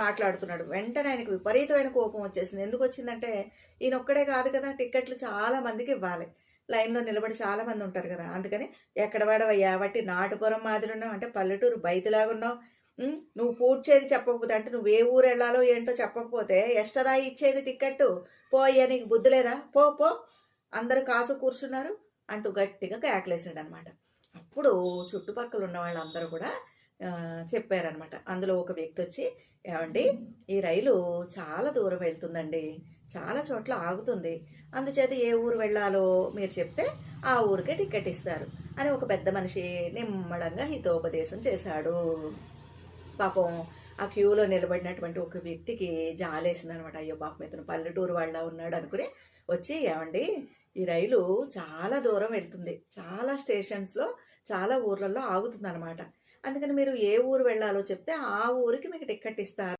మాట్లాడుతున్నాడు. వెంటనే ఆయనకు విపరీతమైన కోపం వచ్చేసింది. ఎందుకు వచ్చిందంటే ఈయన ఒక్కడే కాదు కదా టికెట్లు చాలా మందికి ఇవ్వాలి. లైన్లో నిలబడి చాలా మంది ఉంటారు కదా. అందుకని ఎక్కడ పడవయ్యా? బట్టి నాటుపురం మాదిరి ఉన్నావు. అంటే పల్లెటూరు బయటలాగా ఉన్నావు. నువ్వు పూడ్చేది చెప్పకపోతే అంటే నువ్వు ఏ ఊరు వెళ్ళాలో ఏంటో చెప్పకపోతే ఎష్టదా ఇచ్చేది టికెట్ పోయ్యా నీకు బుద్ధి లేదా? పో పో. అందరు కాసు కూర్చున్నారు. అంటూ గట్టిగా కేకలేసాడు అనమాట అప్పుడు చుట్టుపక్కల ఉన్న వాళ్ళందరూ కూడా చెప్పారనమాట అందులో ఒక వ్యక్తి వచ్చి ఏమండి ఈ రైలు చాలా దూరం వెళ్తుందండి. చాలా చోట్ల ఆగుతుంది. అందుచేత ఏ ఊరు వెళ్ళాలో మీరు చెప్తే ఆ ఊరికే టికెట్ ఇస్తారు అని ఒక పెద్ద మనిషి నిమ్మడంగా హితోపదేశం చేశాడు. పాపం ఆ క్యూలో నిలబడినటువంటి ఒక వ్యక్తికి జాలేసింది అనమాట అయ్యో పాపం ఇతను పల్లెటూరు వాళ్ళ ఉన్నాడు అనుకుని వచ్చి ఏమండి ఈ రైలు చాలా దూరం వెళ్తుంది. చాలా స్టేషన్స్లో చాలా ఊర్లలో ఆగుతుంది అనమాట అందుకని మీరు ఏ ఊరు వెళ్ళాలో చెప్తే ఆ ఊరికి మీకు టికెట్ ఇస్తారు.